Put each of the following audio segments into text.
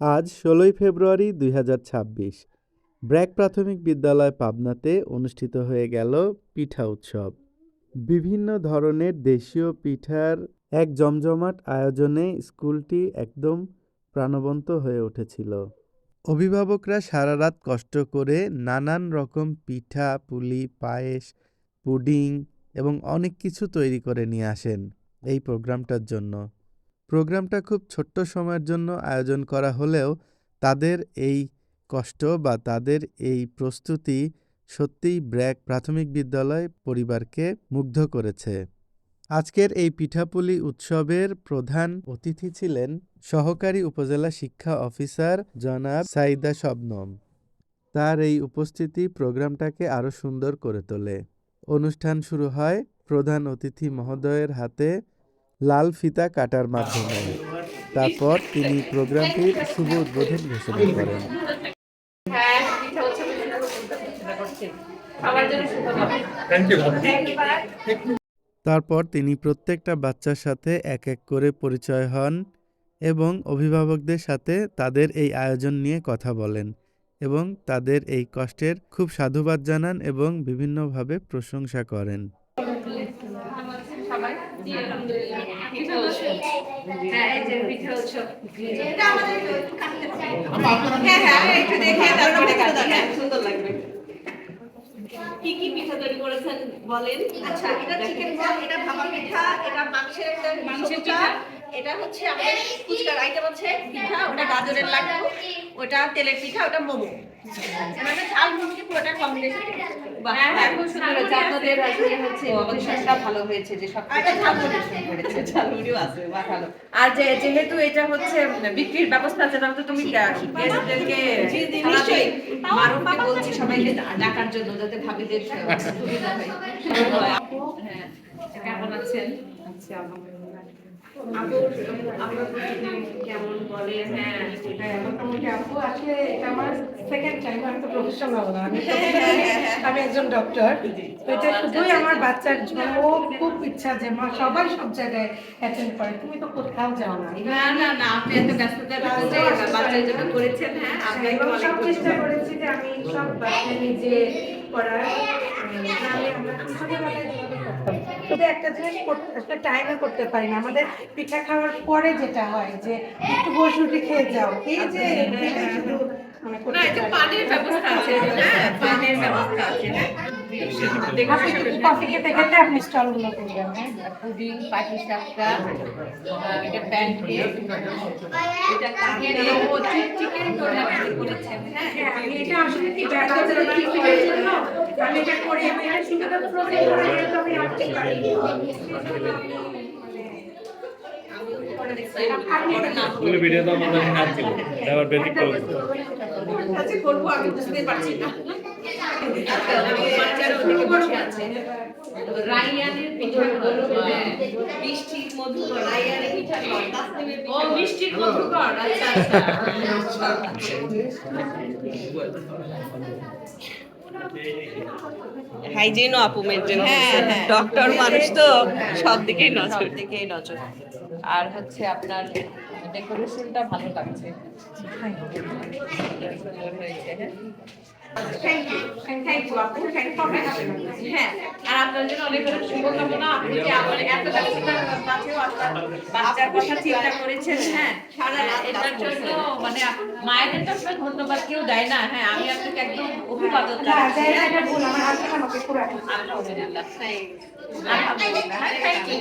আজ ষোলোই ফেব্রুয়ারি দুই হাজার ছাব্বিশ। ব্র্যাক প্রাথমিক বিদ্যালয় পাবনাতে অনুষ্ঠিত হয়ে গেল পিঠা উৎসব। বিভিন্ন ধরনের দেশীয় পিঠার এক জমজমাট আয়োজনে স্কুলটি একদম প্রাণবন্ত হয়ে উঠেছিল। অভিভাবকরা সারা রাত কষ্ট করে নানান রকম পিঠা, পুলি, পায়েস, পুডিং এবং অনেক কিছু তৈরি করে নিয়ে আসেন এই প্রোগ্রামটার জন্য। প্রোগ্রামটা খুব ছোট্ট সময়ের জন্য আয়োজন করা হলেও তাদের এই কষ্ট বা তাদের এই প্রস্তুতি সত্যিই ব্র্যাক প্রাথমিক বিদ্যালয় পরিবারকে মুগ্ধ করেছে। আজকের এই পিঠাপুলি উৎসবের প্রধান অতিথি ছিলেন সহকারী উপজেলা শিক্ষা অফিসার জনাব সাইদা শবনম। তার এই উপস্থিতি প্রোগ্রামটাকে আরও সুন্দর করে তোলে। অনুষ্ঠান শুরু হয় প্রধান অতিথি মহোদয়ের হাতে লাল ফিতা কাটার মাধ্যমে। তারপর তিনি প্রোগ্রামটির শুভ উদ্বোধন ঘোষণা করেন। হ্যাঁ তারপর তিনি প্রত্যেকটা বাচ্চার সাথে এক এক করে পরিচয় হন এবং অভিভাবকদের সাথে তাদের এই আয়োজন নিয়ে কথা বলেন এবং তাদের এই কষ্টের খুব সাধুবাদ জানান এবং বিভিন্নভাবে প্রশংসা করেন। হ্যাঁ, এই যে পিঠা উৎসব। হ্যাঁ, হ্যাঁ, একটু দেখে তারপরে সুন্দর লাগবে। কি কি পিঠা তৈরি করেছেন বলেন? আচ্ছা এটা চিকেন বল এটা ভাপা পিঠা এটা মাংসের একটা মাংসের পিঠা। এটা হচ্ছে আমাদের ফুচকার আইটেম আছে পিঠা ওটা গাজরের লাড্ডু ওটা তেলের পিঠা ওটা মোমো। মানে হ্যাঁ, খুব সুন্দর হয়েছে। আপনাদের হচ্ছে অনুষ্ঠানটা ভালো হয়েছে যে সব এটা ঝালমুড়ি করেছে ঝালমুড়িও আছে। বাহ, ভালো। আর যে যেহেতু এটা হচ্ছে বিক্রির ব্যবস্থা আছে তাহলে তো তুমি বলছি সবাইকে ডাকার জন্য যাতে ভাবিদের সুবিধা হয়। হ্যাঁ। কেমন আছেন? আচ্ছা কেমন বলে? হ্যাঁ হ্যাঁ, মোটামুটি আপু আসলে এটা আমার সেকেন্ড টাইম আমি তো প্রফেশনাল না। আমি আমি একজন ডক্টর এটা শুধুই আমার বাচ্চার জন্য খুব ইচ্ছা যে মা সবাই সব জায়গায় অ্যাটেন্ড করে। তুমি তো কোথাও যাও না। না না না আপনি এত ব্যস্ততার বাচ্চার জন্য করেছেন হ্যাঁ আপনাকে সব চেষ্টা করেছি যে আমি সব বাচ্চা নিজে করার। আমরা ছোটবেলায় করতাম শুধু একটা জিনিস করতে- একটা টাইমে করতে পারি না। আমাদের পিঠা খাওয়ার পরে যেটা হয় যে একটু বসে রুটি খেয়ে যাও। এই যে শুধু মানে না এটা পানির ব্যবস্থা আছে। হ্যাঁ পানির ব্যবস্থা আছে। কফি খেতে খেতে আপনি স্টলগুলো করবেন হ্যাঁ? পুডিং পাটি সাপটা এটা প্যানকেক এটা কাকের ও চিকেন টোনামেন্ট করেছেন হ্যাঁ? হ্যাঁ, আমি এটা আসলে কি বাচ্চাদের টিফিনের জন্য আমি এটা করি আমি এটা শুধু প্রোজেক্ট করে তো আমি রাখতে পারি স্কুলে ভিডিও তো আমাদের কাছে ছিল এটা আবার বেসিক আচ্ছা করব আমি বুঝতে পারছি না। পিঠা হ্যাঁ মধু পিঠা ও মিষ্টির আচ্ছা আচ্ছা হাইজিনও আপু মেনটেন হ্যাঁ। ডক্টর মানুষ তো সব দিকেই নজর। দিকেই নজর। আর হচ্ছে আপনার ডেকোরেশনটা ভালো লাগছে। হ্যাঁ। থ্যাংক ইউ থ্যাংক ইউ আপু থ্যাংক ইউ হ্যাঁ আর আপনার জন্য অনেক অনেক শুভকামনা। আপনি যে আমার এত ব্যস্ততার বাচ্চার কথা চিন্তা করেছেন? হ্যাঁ সারা এটার জন্য মানে মায়েদের তো আসলে ধন্যবাদ কেউ দেয় না। হ্যাঁ আমি আপনাকে একদম অভিবাদন না জানাচ্ছি। যাই এটা ভুল আমার হাজবেন্ড আমাকে পুরো আলহামদুলিল্লাহ আলহামদুলিল্লাহ হ্যাঁ থ্যাংক ইউ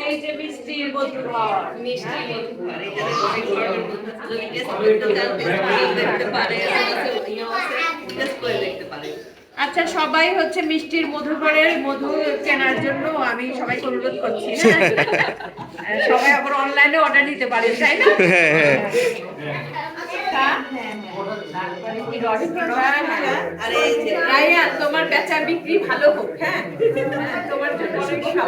এই মিষ্টির মধুকর মিষ্টি এটা যদি টেস্ট করতে চান দেখতে পারে টেস্ট করে দেখতে পারে। আচ্ছা সবাই হচ্ছে মিষ্টির মধুকরের মধু কেনার জন্য আমি সবাইকে অনুরোধ করছি। সবাই আবার অনলাইনে অর্ডার দিতে পারে তাই না? হ্যাঁ? হ্যাঁ। রাইয়া তোমার বেচা বিক্রি ভালো হোক হ্যাঁ? হ্যাঁ, তোমার জন্য আচ্ছা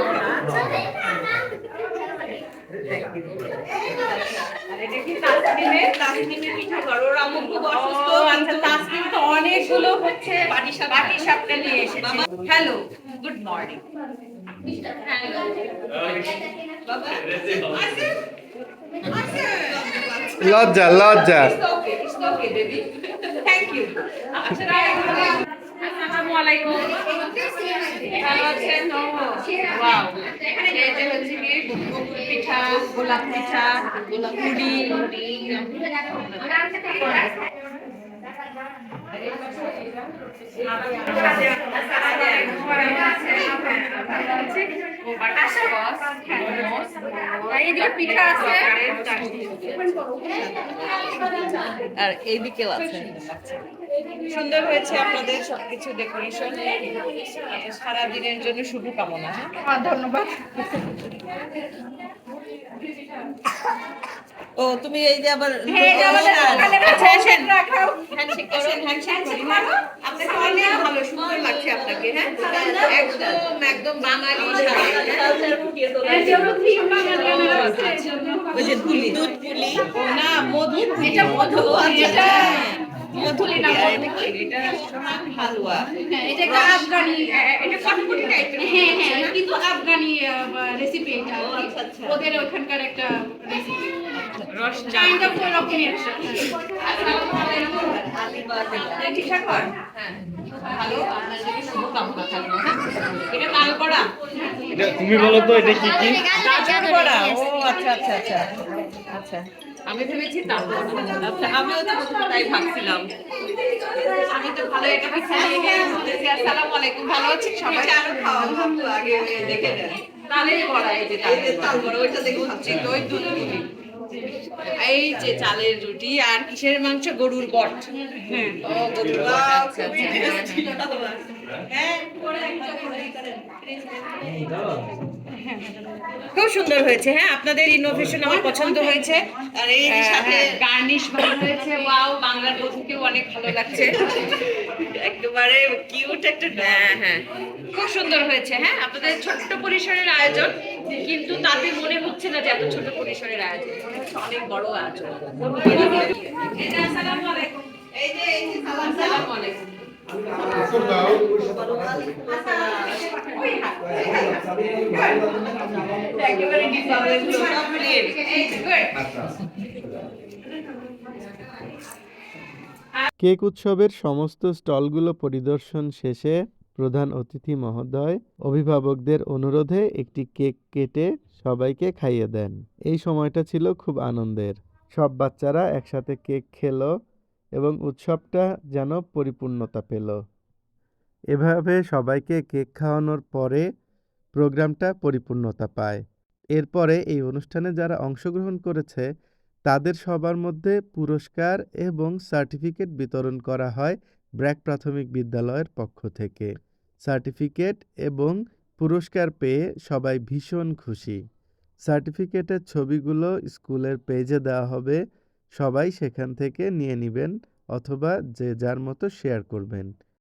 অনেকগুলো হচ্ছে পাটিসাপটা। পাটিসাপটা নিয়ে এসেছে। Hello good morning. হ্যালো। লজ্জা লজ্জা পিঠা, গোলাপ পিঠা, পুডিং। আর এইদিকেও আছে সুন্দর হয়েছে আপনাদের সবকিছু ডেকোরেশন সারা দিনের জন্য শুভকামনা ধন্যবাদ ও তুমি এই যে আবার আচ্ছা হ্যাঁ একদম বাঙালি দুধ পুলি না মধু এটা মধু এটা মধুলি না এটা হালুয়া হ্যাঁ, এটা একটা আফগানি এটা টাইপের হ্যাঁ হ্যাঁ কিন্তু আফগানি রেসিপি এটা। আচ্ছা, আচ্ছা। ওদের ওখানকার একটা রেসিপি তুমি বলো তো এটা কি কি? আচ্ছা আচ্ছা আচ্ছা। আচ্ছা। আমি ভেবেছি আচ্ছা আমিও তো তাই ভাবছিলাম। আমি তো ভালো এটা বলতেছি আসসালামু আলাইকুম ভালো আছেন সবাই? চালু খাওয়া ভাবতো আগে দেখে বড়া এই যে ওইটা দেখে ওই দুধ এই যে চালের রুটি আর কিসের মাংস? গরুর বট। ও গরুর বট আচ্ছা আচ্ছা। খুব সুন্দর হয়েছে হ্যাঁ? আপনাদের ইনোভেশন আমার পছন্দ হয়েছে। আর এই সাথে গার্নিশ ভালো হয়েছে ওয়াও বাংলার বধুকেও অনেক ভালো লাগছে। একেবারে কিউট একটা হ্যাঁ হ্যাঁ। খুব সুন্দর হয়েছে হ্যাঁ? আপনাদের ছোট্ট পরিসরের আয়োজন কিন্তু তাতে মনে হচ্ছে না যে এত ছোট পরিসরের আয়োজন। অনেক বড় আয়োজন। এই যে আসসালামু আলাইকুম। এই যে এই যে সালাম। সালাম আলাইকুম। কেক উৎসবের সমস্ত স্টলগুলো পরিদর্শন শেষে প্রধান অতিথি মহোদয় অভিভাবকদের অনুরোধে একটি কেক কেটে সবাইকে খাইয়ে দেন। এই সময়টা ছিল খুব আনন্দের। সব বাচ্চারা একসাথে কেক খেলো এবং উৎসবটা যেন পরিপূর্ণতা পেল। এভাবে সবাইকে কেক খাওয়ানোর পরে প্রোগ্রামটা পরিপূর্ণতা পায়। এরপরে এই অনুষ্ঠানে যারা অংশগ্রহণ করেছে, তাদের সবার মধ্যে পুরস্কার এবং সার্টিফিকেট বিতরণ করা হয় ব্র্যাক প্রাথমিক বিদ্যালয়ের পক্ষ থেকে। সার্টিফিকেট এবং পুরস্কার পেয়ে সবাই ভীষণ খুশি। সার্টিফিকেটের ছবিগুলো স্কুলের পেজে দেওয়া হবে সবাই সেখান থেকে নিয়ে নেবেন অথবা যে যার মতো শেয়ার করবেন।